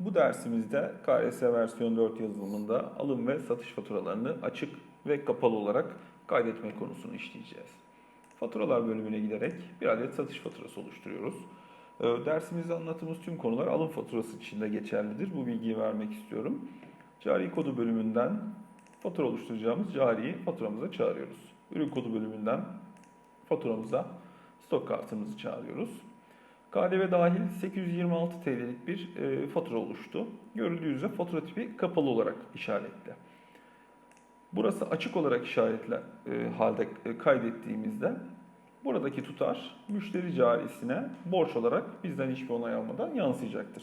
Bu dersimizde KS versiyon 4 yazılımında alım ve satış faturalarını açık ve kapalı olarak kaydetme konusunu işleyeceğiz. Faturalar bölümüne giderek bir adet satış faturası oluşturuyoruz. Ee, Dersimizde anlattığımız tüm konular alım faturası için de geçerlidir. Bu bilgiyi vermek istiyorum. Cari kodu bölümünden fatura oluşturacağımız cariyi faturamıza çağırıyoruz. Ürün kodu bölümünden faturamıza stok kartımızı çağırıyoruz. KDV dahil 826 TL'lik bir e, fatura oluştu. Görüldüğü üzere fatura tipi kapalı olarak işaretli. Burası açık olarak işaretle e, halde e, kaydettiğimizde buradaki tutar müşteri carisine borç olarak bizden hiçbir onay almadan yansıyacaktır.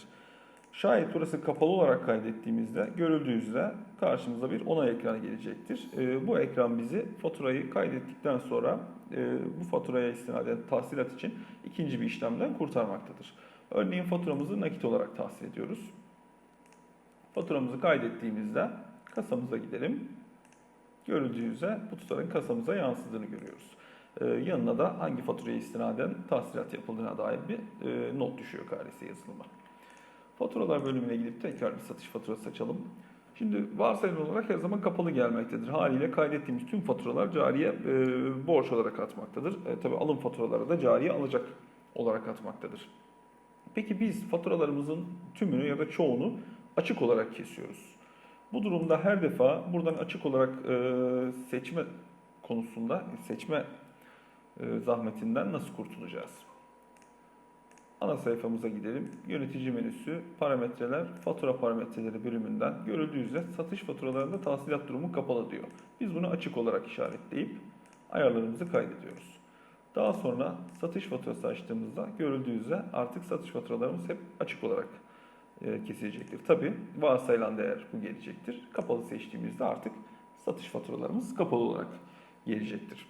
Şayet burası kapalı olarak kaydettiğimizde görüldüğü üzere karşımıza bir onay ekranı gelecektir. E, bu ekran bizi faturayı kaydettikten sonra e, bu faturaya istinaden tahsilat için ikinci bir işlemden kurtarmaktadır. Örneğin faturamızı nakit olarak tahsil ediyoruz. Faturamızı kaydettiğimizde kasamıza gidelim. Görüldüğü üzere bu tutarın kasamıza yansıdığını görüyoruz. Ee, yanına da hangi faturaya istinaden tahsilat yapıldığına dair bir e, not düşüyor KRS yazılıma. Faturalar bölümüne gidip tekrar bir satış faturası açalım. Şimdi varsayılan olarak her zaman kapalı gelmektedir. Haliyle kaydettiğimiz tüm faturalar cariye e, borç olarak atmaktadır. E, tabii alım faturaları da cariye alacak olarak atmaktadır. Peki biz faturalarımızın tümünü ya da çoğunu açık olarak kesiyoruz. Bu durumda her defa buradan açık olarak e, seçme konusunda seçme e, zahmetinden nasıl kurtulacağız? Ana sayfamıza gidelim. Yönetici menüsü, parametreler, fatura parametreleri bölümünden görüldüğü üzere satış faturalarında tahsilat durumu kapalı diyor. Biz bunu açık olarak işaretleyip ayarlarımızı kaydediyoruz. Daha sonra satış faturası açtığımızda görüldüğü üzere artık satış faturalarımız hep açık olarak e, kesilecektir. Tabi varsayılan değer bu gelecektir. Kapalı seçtiğimizde artık satış faturalarımız kapalı olarak gelecektir.